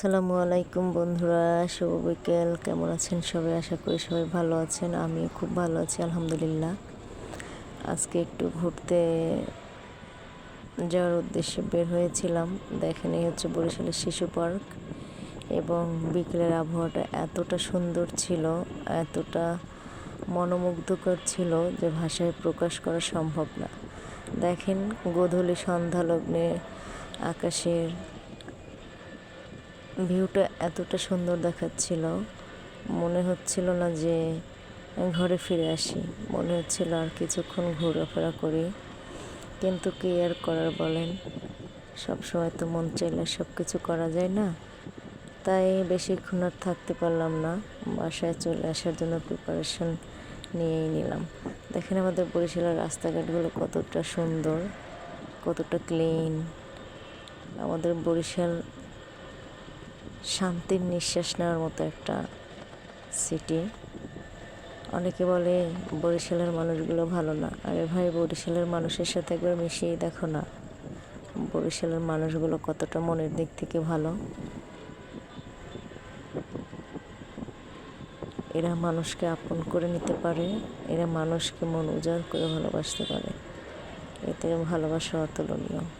আসসালামু আলাইকুম বন্ধুরা, শুভ বিকেল। কেমন আছেন সবাই? আশা করি সবাই ভালো আছেন। আমি খুব ভালো আছি, আলহামদুলিল্লাহ। আজকে একটু ঘুরতে যাওয়ার উদ্দেশ্যে বের হয়েছিলাম। দেখেন, এই হচ্ছে বরিশালের শিশু পার্ক এবং বিকেলের আবহাওয়াটা এতটা সুন্দর ছিল, এতটা মনোমুগ্ধকর ছিল যে ভাষায় প্রকাশ করা সম্ভব না। দেখেন, গোধূলি সন্ধ্যা লগ্নে আকাশের ভিউটা এতটা সুন্দর দেখাচ্ছিল, মনে হচ্ছিল না যে ঘরে ফিরে আসি। মনে হচ্ছিল আর কিছুক্ষণ ঘোরাফেরা করি, কিন্তু কি আর করার বলেন? সব সময় তো মন চাইলে সব কিছু করা যায় না। তাই বেশিক্ষণ আর থাকতে পারলাম না। বাসায় চলে আসার জন্য প্রিপারেশন নিয়েই নিলাম। দেখেন আমাদের বরিশালের রাস্তাঘাটগুলো কতটা সুন্দর, কতটা ক্লিন আমাদের বরিশাল শান্তির নিঃশ্বাস নেওয়ার মতো একটা সিটি অনেকে বলে, বরিশালের মানুষগুলো ভালো না। আরে ভাই, বরিশালের মানুষের সাথে একবার মিশিয়ে দেখো না। বরিশালের মানুষগুলো কতটা মনের দিক থেকে ভালো। এরা মানুষকে আপন করে নিতে পারে, এরা মানুষকে মন উজাড় করে ভালোবাসতে পারে। এতে ভালোবাসা অতুলনীয়।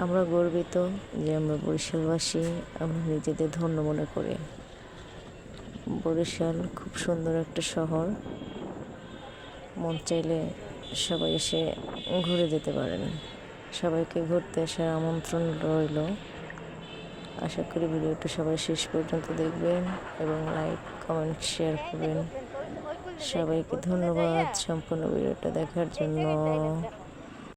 আমরা গর্বিত যে আমরা বরিশালবাসী, আমরা নিজেদের ধন্য মনে করি। বরিশাল খুব সুন্দর একটা শহর। মন চাইলে সবাই এসে ঘুরে যেতে পারেন। সবাইকে ঘুরতে আসার আমন্ত্রণ রইল। আশা করি ভিডিওটা সবাই শেষ পর্যন্ত দেখবেন এবং লাইক, কমেন্ট, শেয়ার করবেন। সবাইকে ধন্যবাদ সম্পূর্ণ ভিডিওটা দেখার জন্য।